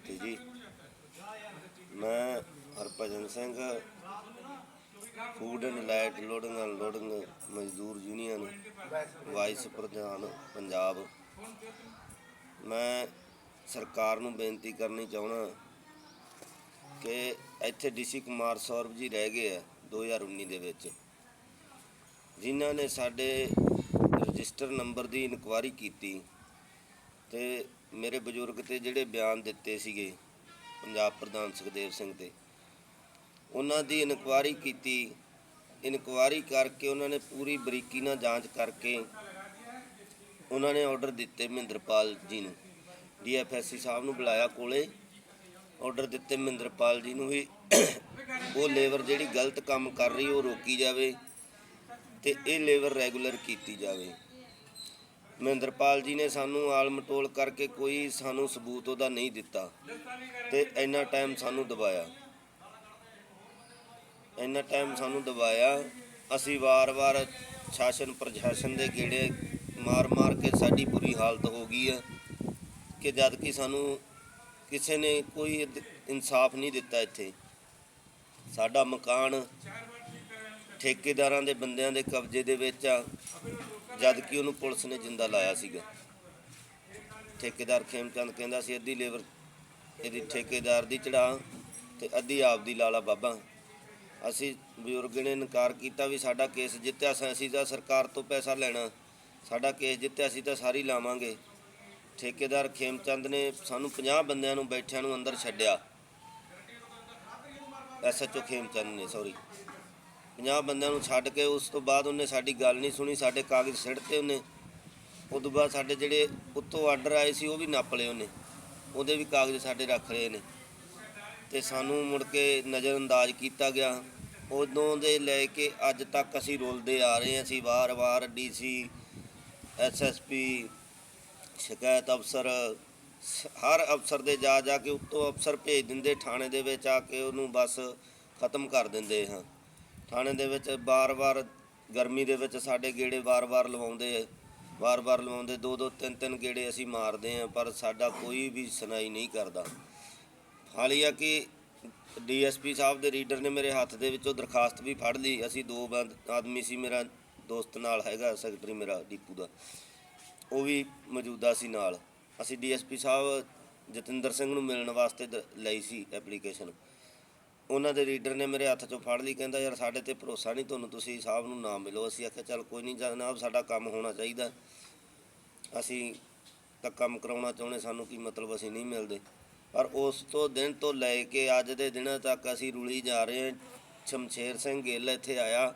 ਫਤਿਹ ਜੀ। ਮੈਂ Harbhajan Singh food and light loading and loading ਮਜ਼ਦੂਰ ਯੂਨੀਅਨ ਵਾਈਸ ਪ੍ਰਧਾਨ ਪੰਜਾਬ। ਮੈਂ ਸਰਕਾਰ ਨੂੰ ਬੇਨਤੀ ਕਰਨੀ ਚਾਹਣਾ ਕਿ ਇੱਥੇ ਡੀਸੀ ਕੁਮਾਰ ਸੌਰਵ ਜੀ ਰਹਿ ਗਏ ਆ 2019 ਦੇ ਵਿੱਚ। ਜਿਨ੍ਹਾਂ ਨੇ ਸਾਡੇ ਰਜਿਸਟਰ ਨੰਬਰ ਦੀ ਇਨਕੁਆਰੀ ਕੀਤੀ ਤੇ ਮੇਰੇ ਬਜ਼ੁਰਗ ਤੇ ਜਿਹੜੇ ਬਿਆਨ ਦਿੱਤੇ ਸੀਗੇ ਪੰਜਾਬ ਪ੍ਰਧਾਨ ਸੁਖਦੇਵ ਸਿੰਘ ਦੇ, ਉਹਨਾਂ ਦੀ ਇਨਕੁਆਰੀ ਕੀਤੀ, ਇਨਕੁਆਰੀ ਕਰਕੇ ਉਹਨਾਂ ਨੇ ਪੂਰੀ ਬਰੀਕੀ ਨਾਲ ਜਾਂਚ ਕਰਕੇ ਉਹਨਾਂ ਨੇ ਆਰਡਰ ਦਿੱਤੇ ਮਹਿੰਦਰਪਾਲ ਜੀ ਨੂੰ। ਡੀਐਫਐਸਸੀ ਸਾਹਿਬ ਨੂੰ ਬੁਲਾਇਆ ਕੋਲੇ ਆਰਡਰ ਦਿੱਤੇ ਮਹਿੰਦਰਪਾਲ ਜੀ ਨੂੰ ਵੀ ਉਹ ਲੇਬਰ ਜਿਹੜੀ ਗਲਤ ਕੰਮ ਕਰ ਰਹੀ ਉਹ ਰੋਕੀ ਜਾਵੇ ਤੇ ਇਹ ਲੇਬਰ ਰੈਗੂਲਰ ਕੀਤੀ ਜਾਵੇ। ਮਹਿੰਦਰਪਾਲ ਜੀ ਨੇ ਸਾਨੂੰ ਆਲ ਮਟੋਲ ਕਰਕੇ ਕੋਈ ਸਾਨੂੰ ਸਬੂਤ ਉਹਦਾ ਨਹੀਂ ਦਿੱਤਾ ਤੇ ਇੰਨਾ ਟਾਈਮ ਸਾਨੂੰ ਦਬਾਇਆ। ਇੰਨਾ ਟਾਈਮ ਸਾਨੂੰ ਦਬਾਇਆ। ਅਸੀਂ ਵਾਰ-ਵਾਰ ਸ਼ਾਸਨ ਪ੍ਰਸ਼ਾਸਨ ਦੇ ਗੇੜੇ ਮਾਰ-ਮਾਰ ਕੇ ਸਾਡੀ ਬੁਰੀ ਹਾਲਤ ਹੋ ਗਈ ਹੈ ਕਿ ਜਦ ਕਿ ਸਾਨੂੰ ਕਿਸੇ ਨੇ ਕੋਈ ਇਨਸਾਫ ਨਹੀਂ ਦਿੱਤਾ ਇੱਥੇ। ਸਾਡਾ ਮਕਾਨ ਠੇਕੇਦਾਰਾਂ ਦੇ ਬੰਦਿਆਂ ਦੇ ਕਬਜ਼ੇ ਦੇ ਵਿੱਚ ਆ। ਜਦ ਕਿ ਉਹਨੂੰ ਪੁਲਿਸ ਨੇ ਜਿੰਦਾ ਲਾਇਆ ਸੀਗਾ। ਠੇਕੇਦਾਰ ਖੇਮਚੰਦ ਕਹਿੰਦਾ ਸੀ, ਅੱਧੀ ਲੇਬਰ, ਇਹਦੀ ਠੇਕੇਦਾਰ ਦੀ ਚੜਾ ਤੇ ਅੱਧੀ ਆਪ ਦੀ ਲਾਲਾ ਬਾਬਾ। ਅਸੀਂ ਬਜ਼ੁਰਗ ਨੇ ਇਨਕਾਰ ਕੀਤਾ ਵੀ ਸਾਡਾ ਕੇਸ ਜਿੱਤਿਆ ਅਸੀਂ ਤਾਂ ਸਰਕਾਰ ਤੋਂ ਪੈਸਾ ਲੈਣਾ। ਸਾਡਾ ਕੇਸ ਜਿੱਤਿਆ ਅਸੀਂ ਤਾਂ ਸਾਰੀ ਲਾਵਾਂਗੇ। ਠੇਕੇਦਾਰ ਖੇਮਚੰਦ ਨੇ ਸਾਨੂੰ 50 ਬੰਦਿਆਂ ਨੂੰ ਬੈਠਿਆਂ ਨੂੰ ਅੰਦਰ ਛੱਡਿਆ। ਐਸਐਚਓ ਖੇਮਚੰਦ ਨੇ ਸੌਰੀ 50 ਬੰਦਿਆਂ ਨੂੰ ਛੱਡ ਕੇ ਉਸ ਤੋਂ ਬਾਅਦ ਉਹਨੇ ਸਾਡੀ ਗੱਲ ਨਹੀਂ ਸੁਣੀ, ਸਾਡੇ ਕਾਗਜ਼ ਸਿੱਟਤੇ ਉਹਨੇ। ਉਸ ਤੋਂ ਬਾਅਦ ਸਾਡੇ ਜਿਹੜੇ ਉੱਤੋਂ ਆਰਡਰ ਆਏ ਸੀ, ਉਹ ਵੀ ਨੱਪ ਲਏ ਉਹਨੇ। ਉਹਦੇ ਵੀ ਕਾਗਜ਼ ਸਾਡੇ ਰੱਖ ਲਏ ਨੇ। ਤੇ ਸਾਨੂੰ ਮੁੜ ਕੇ ਨਜ਼ਰਅੰਦਾਜ਼ ਕੀਤਾ ਗਿਆ। ਉਦੋਂ ਦੇ ਲੈ ਕੇ ਅੱਜ ਤੱਕ ਅਸੀਂ ਰੋਲਦੇ ਆ ਰਹੇ ਹਾਂ। ਅਸੀਂ ਵਾਰ-ਵਾਰ ਡੀਸੀ ਐਸਐਸਪੀ ਸ਼ਿਕਾਇਤ ਅਫਸਰ ਸ- ਹਰ ਅਫਸਰ ਦੇ ਜਾ ਜਾ ਕੇ ਉੱਤੋਂ ਅਫਸਰ ਭੇਜ ਦਿੰਦੇ, ਥਾਣੇ ਦੇ ਵਿੱਚ ਆ ਕੇ ਉਹਨੂੰ ਬਸ ਖਤਮ ਕਰ ਦਿੰਦੇ ਹਾਂ। ਥਾਣੇ ਦੇ ਵਿੱਚ ਬਾਰ-ਬਾਰ ਗਰਮੀ ਦੇ ਵਿੱਚ ਸਾਡੇ ਗੇੜੇ ਵਾਰ-ਵਾਰ ਲਵਾਉਂਦੇ ਵਾਰ-ਵਾਰ ਲਵਾਉਂਦੇ ਦੋ ਦੋ ਤਿੰਨ ਤਿੰਨ ਗੇੜੇ ਅਸੀਂ ਮਾਰਦੇ ਹਾਂ ਪਰ ਸਾਡਾ ਕੋਈ ਵੀ ਸੁਣਾਈ ਨਹੀਂ ਕਰਦਾ। ਹਾਲੀਆ ਕਿ ਡੀਐਸਪੀ ਸਾਹਿਬ ਦੇ ਰੀਡਰ ਨੇ ਮੇਰੇ ਹੱਥ ਦੇ ਵਿੱਚੋਂ ਦਰਖਾਸਤ ਵੀ ਫੜ ਲਈ। ਅਸੀਂ ਦੋ ਬੰਦ ਆਦਮੀ ਸੀ, ਮੇਰਾ ਦੋਸਤ ਨਾਲ ਹੈਗਾ, ਸੈਕਟਰੀ ਮੇਰਾ ਦੀਪੂ ਦਾ। ਉਹ ਵੀ ਮੌਜੂਦਾ ਸੀ ਨਾਲ। ਅਸੀਂ ਡੀਐਸਪੀ ਸਾਹਿਬ ਜਤਿੰਦਰ ਸਿੰਘ ਨੂੰ ਮਿਲਣ ਵਾਸਤੇ ਲਈ ਸੀ ਐਪਲੀਕੇਸ਼ਨ। ਉਹਨਾਂ ਦੇ ਰੀਡਰ ਨੇ ਮੇਰੇ ਹੱਥ 'ਚੋਂ ਫੜ ਲਈ, ਕਹਿੰਦਾ, ਯਾਰ, ਸਾਡੇ ਤੇ ਭਰੋਸਾ ਨਹੀਂ ਤੁਹਾਨੂੰ, ਤੁਸੀਂ ਸਾਹਿਬ ਨੂੰ ਨਾ ਮਿਲੋ। ਅਸੀਂ ਆਖਿਆ, ਚੱਲ, ਕੋਈ ਨਹੀਂ, ਜਨਾਬ, ਸਾਡਾ ਕੰਮ ਹੋਣਾ ਚਾਹੀਦਾ। ਅਸੀਂ ਤਾਂ ਕੰਮ ਕਰਾਉਣਾ ਚਾਹੁੰਦੇ, ਸਾਨੂੰ ਕੀ ਮਤਲਬ, ਅਸੀਂ ਨਹੀਂ ਮਿਲਦੇ। ਪਰ ਉਸ ਤੋਂ ਦਿਨ ਤੋਂ ਲੈ ਕੇ ਅੱਜ ਦੇ ਦਿਨਾਂ ਤੱਕ ਅਸੀਂ ਰੁਲੀ ਜਾ ਰਹੇ ਹਾਂ। ਸ਼ਮਸ਼ੇਰ ਸਿੰਘ ਗਿੱਲ ਇੱਥੇ ਆਇਆ।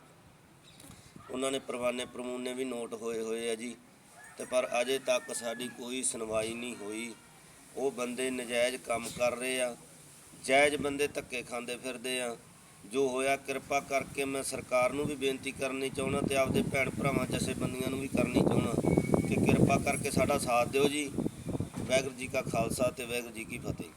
ਉਹਨਾਂ ਨੇ ਪਰਵਾਨੇ ਪ੍ਰਮੂਨੇ ਵੀ ਨੋਟ ਹੋਏ ਹੋਏ ਆ ਜੀ। ਤੇ ਪਰ ਅਜੇ ਤੱਕ ਸਾਡੀ ਕੋਈ ਸੁਣਵਾਈ ਨਹੀਂ ਹੋਈ। ਉਹ ਬੰਦੇ ਨਜਾਇਜ਼ ਕੰਮ ਕਰ ਰਹੇ ਆ। ਜਾਇਜ਼ ਬੰਦੇ ਧੱਕੇ ਖਾਂਦੇ ਫਿਰਦੇ ਆ। ਜੋ ਹੋਇਆ, ਕਿਰਪਾ ਕਰਕੇ ਮੈਂ ਸਰਕਾਰ ਨੂੰ ਵੀ ਬੇਨਤੀ ਕਰਨੀ ਚਾਹੁੰਦਾ ਤੇ ਆਪਦੇ ਭੈਣ ਭਰਾਵਾਂ, ਜਥੇਬੰਦੀਆਂ ਨੂੰ ਵੀ ਕਰਨੀ ਚਾਹੁੰਦਾ ਕਿ ਕਿਰਪਾ ਕਰਕੇ ਸਾਡਾ ਸਾਥ ਦਿਓ ਜੀ। ਵਾਹਿਗੁਰੂ ਜੀ ਕਾ ਖਾਲਸਾ ਤੇ ਵਾਹਿਗੁਰੂ ਜੀ ਕੀ ਫਤਿਹ।